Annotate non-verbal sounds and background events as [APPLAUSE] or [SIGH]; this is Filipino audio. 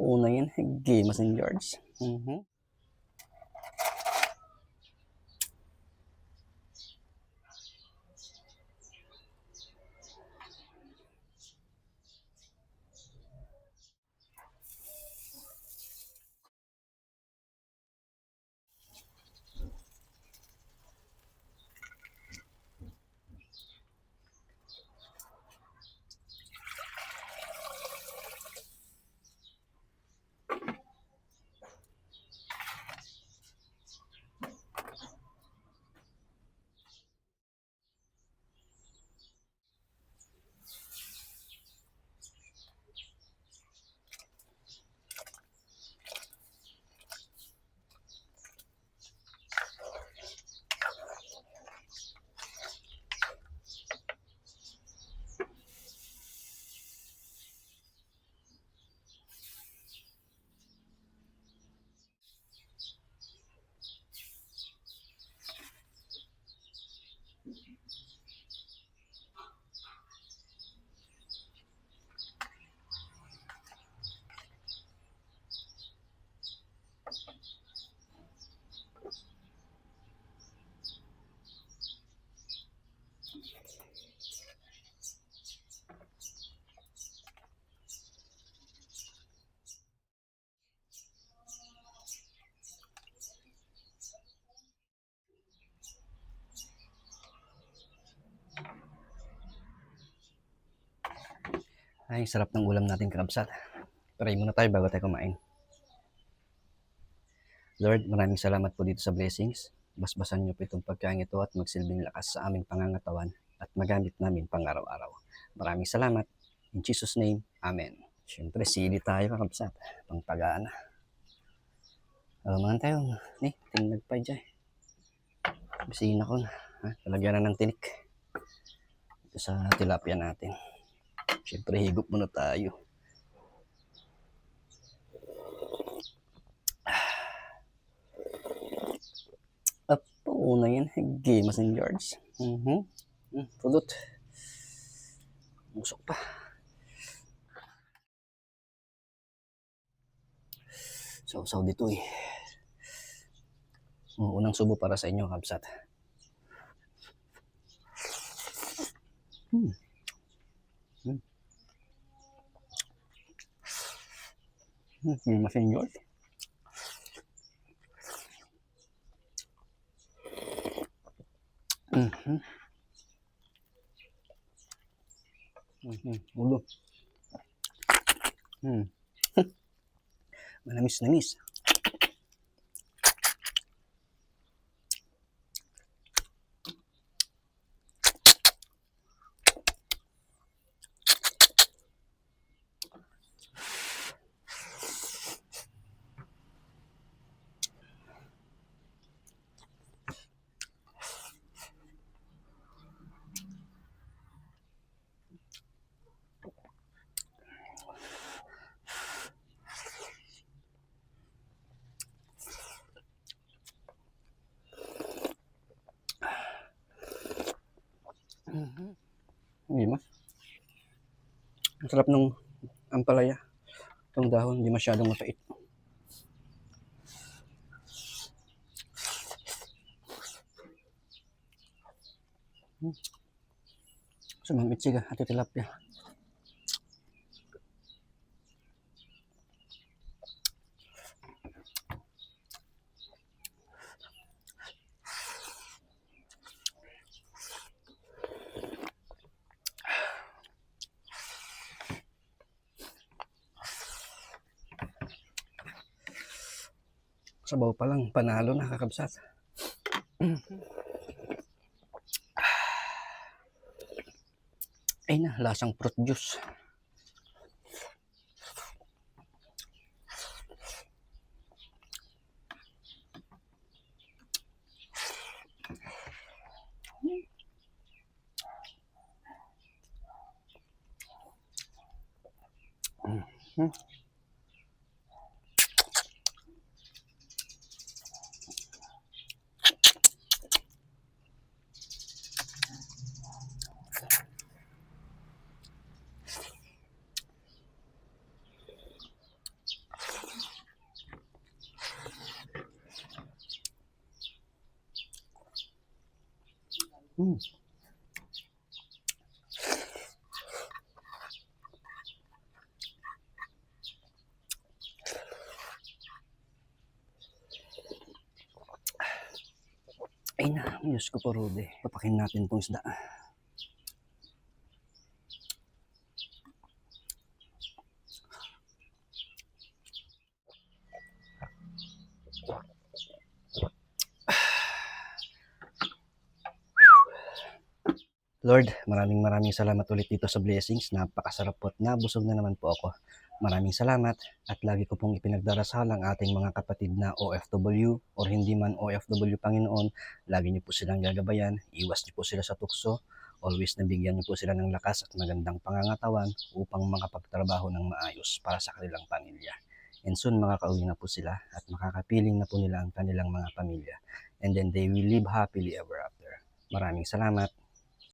una yun. Game and yards. Mhm. Ay, sarap ng ulam natin kakabsat. Pray muna tayo bago tayo kumain. Lord, maraming salamat po dito sa blessings. Basbasan niyo po itong pagkain ito at magsilbing lakas sa aming pangangatawan at magamit namin pang araw-araw. Maraming salamat. In Jesus' name, Amen. Siyempre, sili tayo kakabsat. Pang pagana. Alaman tayo. Ni, tinag pa dyan. Bisihin ako na. Ha? Talagyan na ng tinik. Ito sa tilapia natin. Siyempre, higop muna tayo. Po una yan. Game and yards. Mhm. Mm, pulot. Musok pa. Sausaw dito eh. Unang subo para sa inyo, Kabsat. Hmm. Hmm, and yards. Mhm. Mhm. Ulo. Hmm. [LAUGHS] Manamis-namis. Mhm. Hindi mas. Ang sarap ng ampalaya. Itong dahon, hindi masyadong mapait. Hmm. Sumamitsig ah, ati tilapia. Sabaw pa lang, panalo na kakabsat. Ay na, lasang fruit juice. Mhm. Mm. Ay na, Diyos ko po, Rudy. Papakin natin tong isda. Lord, maraming maraming salamat ulit dito sa blessings. Napakasarap po at nabusog na naman po ako. Maraming salamat at lagi ko pong ipinagdarasal ang ating mga kapatid na OFW or hindi man OFW Panginoon. Lagi niyo po silang gagabayan, iwas niyo po sila sa tukso, always nabigyan niyo po sila ng lakas at magandang pangangatawan upang makapagtrabaho ng maayos para sa kanilang pamilya. And soon makakauwi na po sila at makakapiling na po nila ang kanilang mga pamilya. And then they will live happily ever after. Maraming salamat.